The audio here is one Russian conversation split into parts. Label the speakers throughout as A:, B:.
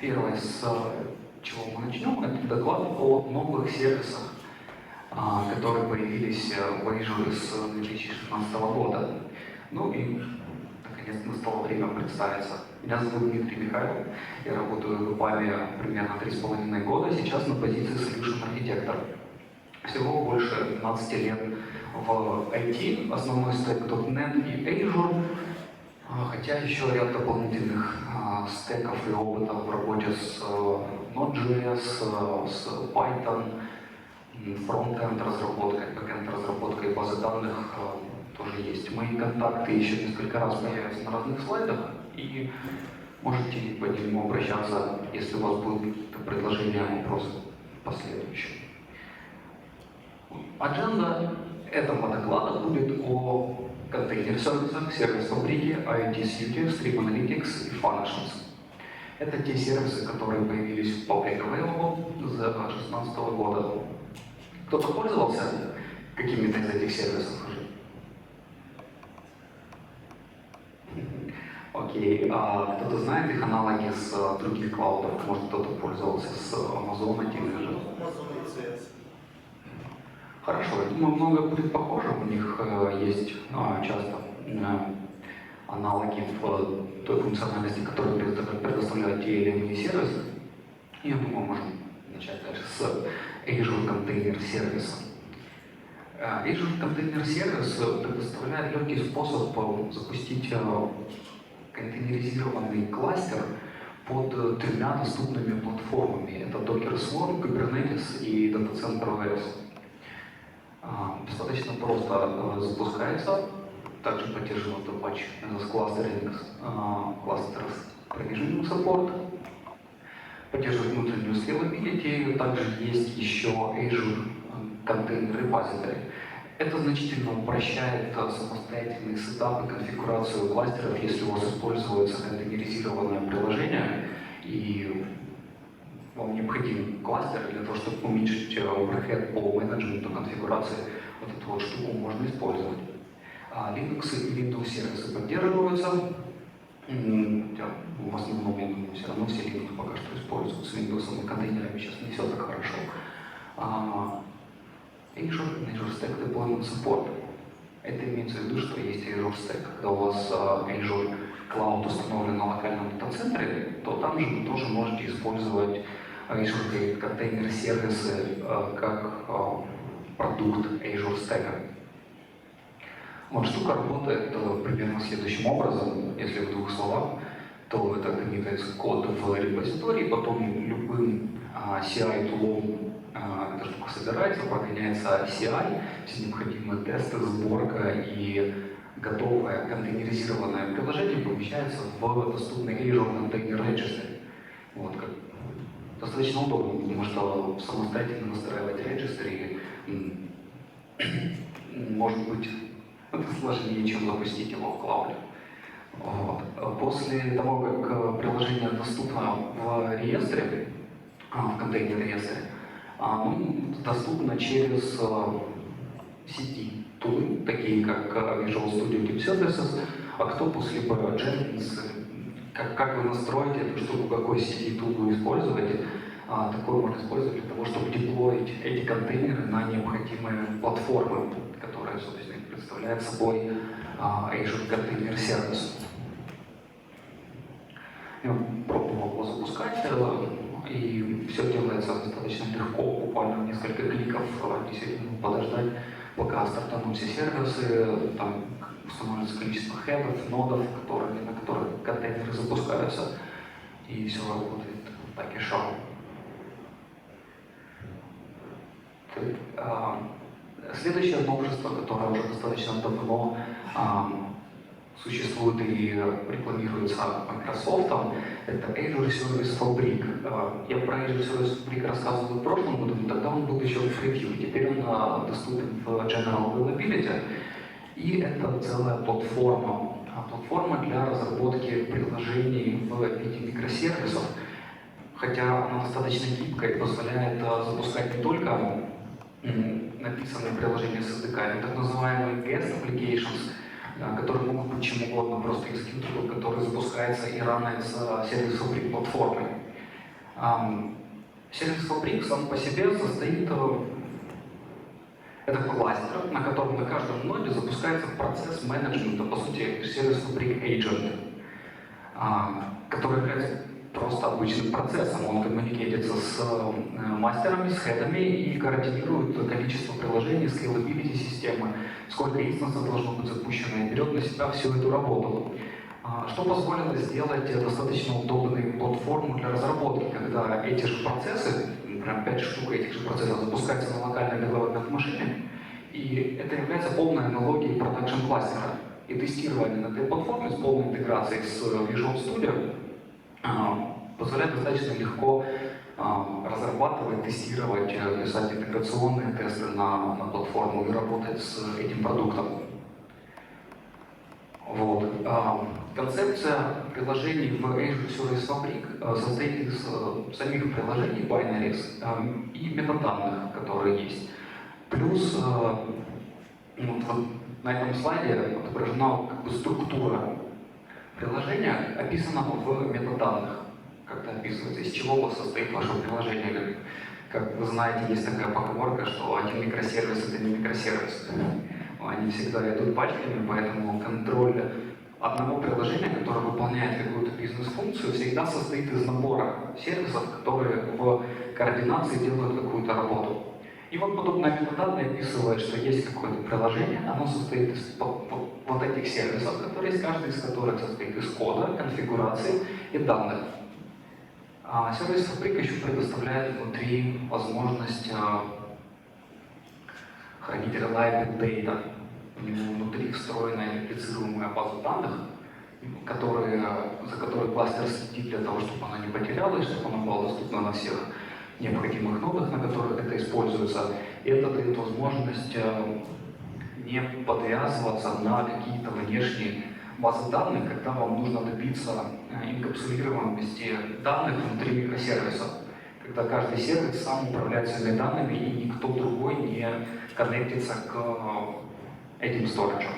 A: Первое, с чего мы начнем, это доклад о новых сервисах, а, которые появились в Azure с 2016 года. Ну и, наконец, настало время представиться. Меня зовут Дмитрий Михайлов, я работаю в ИПАМе примерно 3,5 года, сейчас на позиции Solution Architector. Всего больше 12 лет в IT, основной стек .NET и Azure, хотя еще ряд дополнительных а, стеков и опыта в работе с а, Node.js, с Python, фронтенд разработкой, бэкенд разработкой базы данных тоже есть. Мои контакты еще несколько раз появятся на разных слайдах, и можете по ним обращаться, если у вас будут предложения, вопросы последующие. Адженда этого доклада будет о контейнер-сервисах, сервис-фабрике, IoT Suite, Stream Analytics и Functions. Это те сервисы, которые появились в Public Available с 2016 года. Кто-то пользовался какими-то из этих сервисов уже? Окей, а кто-то знает их аналоги с других клаудов? Может, кто-то пользовался с Amazon тем же?
B: Amazon ECS.
A: Хорошо, думаю, много будет похоже. У них э, есть э, часто э, аналоги в той функциональности, которую предоставляют те или иные сервисы. Я думаю, можем начать дальше с Azure Container Service. Azure Container Service предоставляет легкий способ запустить контейнеризированный кластер под тремя доступными платформами. Это Docker Swarm, Kubernetes и Data Center OS. Достаточно просто запускается, также поддерживает Apache MS Clustering, Clusters Provisioning Support, поддерживает внутреннюю scalability, также есть еще Azure Container Repository. Это значительно упрощает самостоятельный сетап и конфигурацию кластеров, если у вас используется контейнеризированное приложение, и вам необходим кластер для того, чтобы уменьшить overhead по менеджменту конфигурации, вот эту вот штуку можно использовать. А Linux и Windows сервисы поддерживаются, в основном, я думаю, все равно все Linux пока что используют с Windows и контейнерами, сейчас не все так хорошо. А, Azure, Azure Stack Deployment Support. Это имеется в виду, что есть Azure Stack. Когда у вас Azure Cloud установлен на локальном дата-центре, то там же вы тоже можете использовать Azure контейнер сервисы как продукт Azure Stack. Вот штука работает примерно следующим образом, если в двух словах, то это коммитается код в репозитории, потом любым CI-тулом эта штука собирается, прогоняется CI, все необходимые тесты, сборка и готовое контейнеризированное приложение помещается в доступный Azure Container Registry. Вот, как достаточно удобно, потому что самостоятельно настраивать registry может быть это сложнее, чем запустить его в клауде. Вот. После того, как приложение доступно в реестре, в контейнер реестре, оно доступно через сети тулы, такие как Visual Studio Deep Services, Octopus, либо Jenkins, как, как вы настроите эту штуку, какой сети тул вы используете, а, такое можно использовать для того, чтобы деплоить эти контейнеры на необходимые платформы, которые, собственно, представляют собой а, Azure Container Service. Я пробовал его запускать, э, и все делается достаточно легко, буквально несколько кликов, действительно подождать, пока стартанут все сервисы, там установится количество хедов, нодов, которые, на которых контейнеры запускаются, и все работает так и шаг. Следующее новшество, которое уже достаточно давно существует и рекламируется Microsoft, это Azure Service Fabric. Я про Azure Service Fabric рассказывал в прошлом году, но тогда он был еще в превью, теперь он доступен в General Availability. И это целая платформа, платформа для разработки приложений в виде микросервисов, хотя она достаточно гибкая и позволяет запускать не только написанные приложения с SDK, так называемые guest applications, которые могут быть чем угодно, просто executable, который запускается и ранается сервисом при платформе. Сервис фабрик сам по себе состоит э, это кластер, на котором на каждом ноде запускается процесс менеджмента, по сути, сервис фабрик agent, а, который является просто обычным процессом. Он коммуникируется с э, мастерами, с хедами и координирует количество приложений, scalability системы, сколько инстансов должно быть запущено и берет на себя всю эту работу. А, что позволило сделать достаточно удобную платформу для разработки, когда эти же процессы, прям 5 штук этих же процессов запускаются на локальной development машине, и это является полной аналогией продакшн кластера. И тестирование на этой платформе с полной интеграцией с Visual Studio позволяет достаточно легко а, разрабатывать, тестировать, писать интеграционные тесты на, на платформу и работать с этим продуктом. Вот. А, концепция приложений в Azure Service Fabric состоит из самих приложений binaries и метаданных, которые есть. Плюс вот, вот на этом слайде отображена как бы структура приложения, описана в метаданных. Как это описывается, из чего состоит ваше приложение. Как вы знаете, есть такая поговорка, что один микросервис это не микросервис. Они всегда идут пачками, поэтому контроль одного приложения, которое выполняет какую-то бизнес-функцию, всегда состоит из набора сервисов, которые в координации делают какую-то работу. И вот подобная метаданные описывает, что есть какое-то приложение, оно состоит из вот этих сервисов, которые есть, каждый из которых состоит из кода, конфигурации и данных. А сервис фабрика еще предоставляет внутри возможность а, хранить reliable data. Внутри встроенная реплицируемая база данных, которые, за которой кластер следит для того, чтобы она не потерялась, чтобы она была доступна на всех необходимых нодах, на которых это используется. Это дает возможность э, не подвязываться на какие-то внешние базы данных, когда вам нужно добиться э, инкапсулированности данных внутри микросервиса. Когда каждый сервис сам управляет своими данными и никто другой не коннектится к этим сториджам.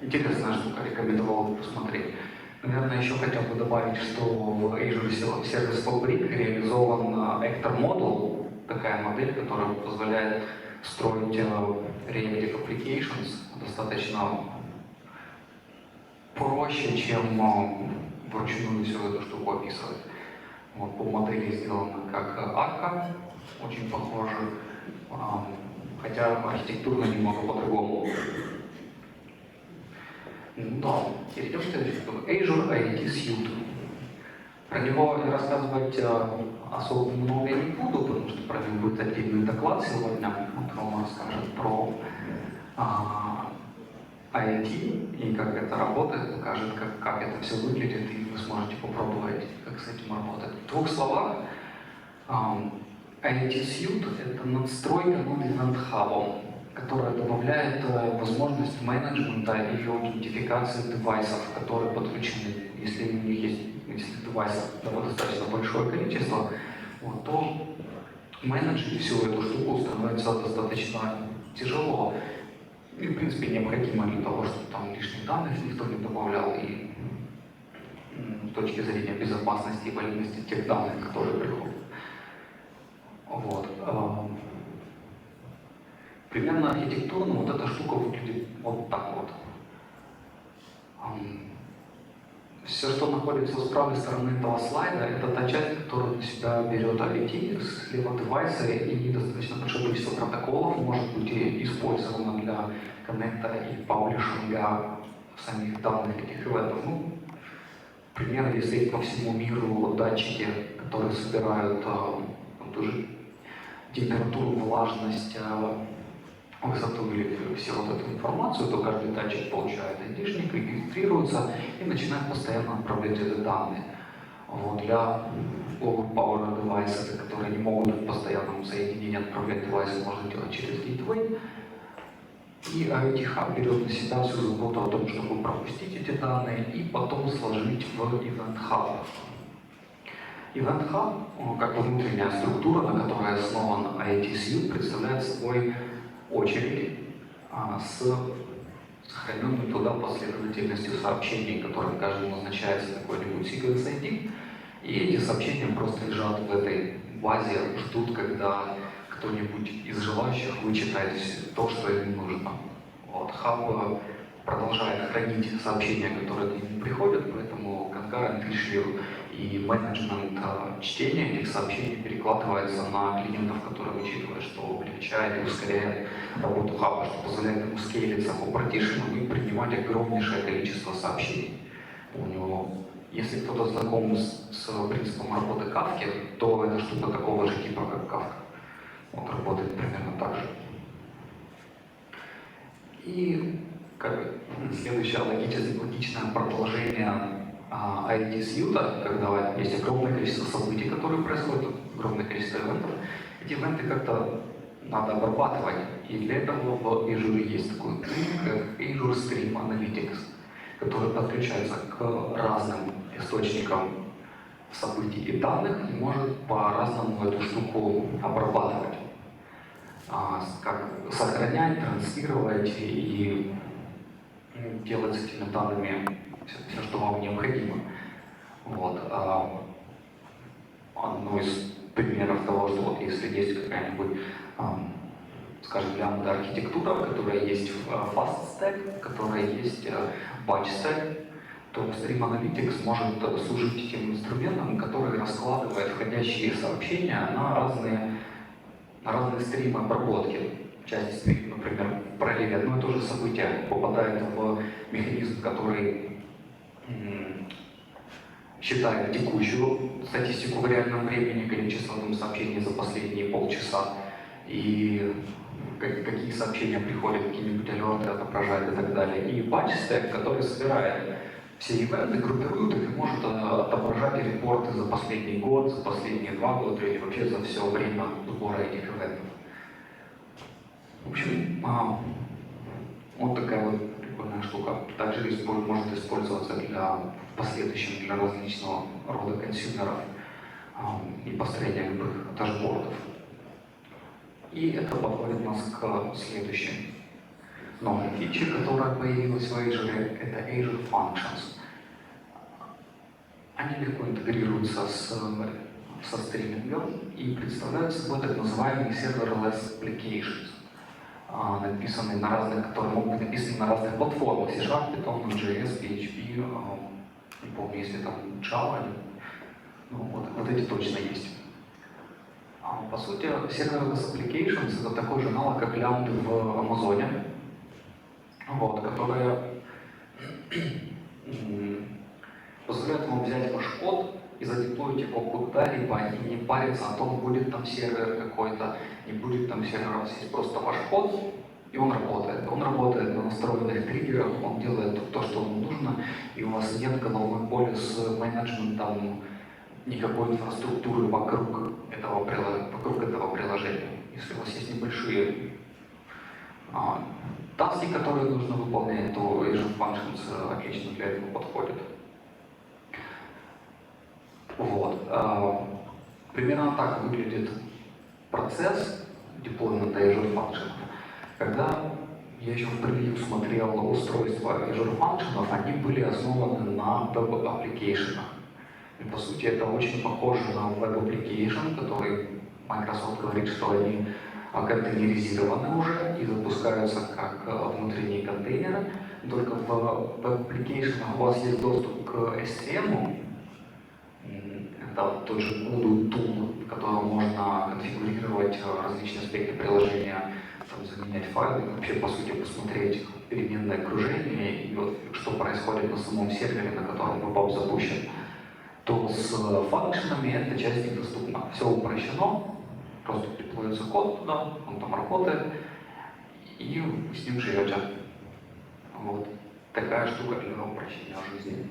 A: Интересная штука, рекомендовал посмотреть. Наверное, еще хотел бы добавить, что в Azure Service Fabric реализован Actor Model, такая модель, которая позволяет строить Reactive Applications достаточно проще, чем вручную всю эту штуку описывать. Вот, по модели сделано как арка, очень похоже, хотя архитектурно немного по-другому. Да, перейдем к следующему. Azure IoT Suite. Про него рассказывать э, особо много я не буду, потому что про него будет отдельный доклад сегодня. Вот Рома расскажет про а, IoT и как это работает, покажет, как, как это все выглядит, и вы сможете попробовать, как с этим работать. В двух словах, um, IoT Suite — это надстройка над Event Hub которая добавляет э, возможность менеджмента и аутентификации девайсов, которые подключены. Если у них есть если девайсов достаточно большое количество, вот, то менеджить всю эту штуку становится достаточно тяжело. И, в принципе, необходимо для того, чтобы там лишних данных никто не добавлял, и с точки зрения безопасности и валидности тех данных, которые приходят. Вот. Примерно архитектурно вот эта штука выглядит вот так вот. Все, что находится с правой стороны этого слайда, это та часть, которая на себя берет IoT, слева девайсы и достаточно большое количество протоколов может быть использовано для коннекта и паблишинга самих данных этих ивентов. Ну, примерно, если по всему миру датчики, которые собирают а, тоже температуру, влажность, а, высоту или всю вот эту информацию, то каждый датчик получает айдишник, регистрируется и начинает постоянно отправлять эти данные. Вот, для power девайсов, которые не могут в постоянном соединении отправлять девайсы, можно делать через gateway. И IoT берет на себя всю заботу о том, чтобы пропустить эти данные и потом сложить в Event Hub. Event Hub, как внутренняя структура, на которой основан IoT Suite, представляет собой очереди а, с сохраненную туда последовательностью сообщений, которым каждый назначается какой-нибудь sequence ID. И эти сообщения просто лежат в этой базе, ждут, когда кто-нибудь из желающих вычитает то, что им нужно. Вот. Hub продолжает хранить сообщения, которые к нему приходят, поэтому concurrent issue и менеджмент чтения этих сообщений перекладывается на клиентов, которые вычитывают, что облегчает и ускоряет работу хаба, что позволяет ему скейлиться по партишенам и принимать огромнейшее количество сообщений. У него, если кто-то знаком с, с принципом работы кавки, то это что-то такого же типа, как кавка. Он работает примерно так же. И как следующее логическое, логичное продолжение ID сьюта, когда есть огромное количество событий, которые происходят, огромное количество ивентов, эти ивенты как-то надо обрабатывать. И для этого в Azure есть такой тулинг, как Azure Stream Analytics, который подключается к разным источникам событий и данных и может по-разному эту штуку обрабатывать. А, как сохранять, транслировать и делать с этими данными все, все что вам необходимо. Вот. А, одно из примеров того, что вот если есть какая-нибудь, скажем, лямбда архитектура, которая есть в а, Fast которая есть в Batch Stack, то Stream Analytics может служить тем инструментом, который раскладывает входящие сообщения на разные, на разные стримы обработки. В части, например, в параллели одно и то же событие попадает в механизм, который считает текущую статистику в реальном времени, количество там, сообщений за последние полчаса, и какие сообщения приходят, какие-нибудь алерты отображает и так далее. И батч стек, который собирает все ивенты, группирует их и может э, отображать репорты за последний год, за последние два года или вообще за все время сбора этих ивентов. В общем, а, вот такая вот прикольная штука. Также может использоваться для, в последующем для различного рода консюмеров и построения любых дашбордов. И это подводит нас к следующей новой фиче, которая появилась в Azure, это Azure Functions. Они легко интегрируются с, со стримингом и представляют собой так называемые serverless applications. А, написанные на разных, которые могут быть написаны на разных платформах, C-Sharp, Python, Node.js, PHP, а, не помню, если там Java, ну, вот, вот эти точно есть. А, по сути, Serverless Applications это такой же аналог, как Lambda в Амазоне, вот, которая позволяет вам взять ваш код и задеплоить его куда-либо и не париться о том, будет там сервер какой-то, не будет там сервер, у вас есть просто ваш код, и он работает. Он работает на настроенных триггерах, он делает то, что вам нужно, и у вас нет головной боли с менеджментом никакой инфраструктуры вокруг этого, вокруг этого приложения. Если у вас есть небольшие а, таски, которые нужно выполнять, то Azure Functions отлично для этого подходит. Вот. А, примерно так выглядит процесс деплоймента Azure Functions. Когда я еще в превью смотрел устройства Azure Functions, они были основаны на Application. И по сути это очень похоже на Application, который Microsoft говорит, что они контейнеризированы уже и запускаются как внутренние контейнеры. Только в Application у вас есть доступ к SCM, это тот же Kudu Tool, в котором можно конфигурировать э, различные аспекты приложения, там, заменять файлы, вообще, по сути, посмотреть переменное окружение и вот, что происходит на самом сервере, на котором веб запущен, то с функционами эта часть недоступна. Все упрощено, просто приплывается код туда, он там работает, и с ним живете. Вот. Такая штука для упрощения жизни.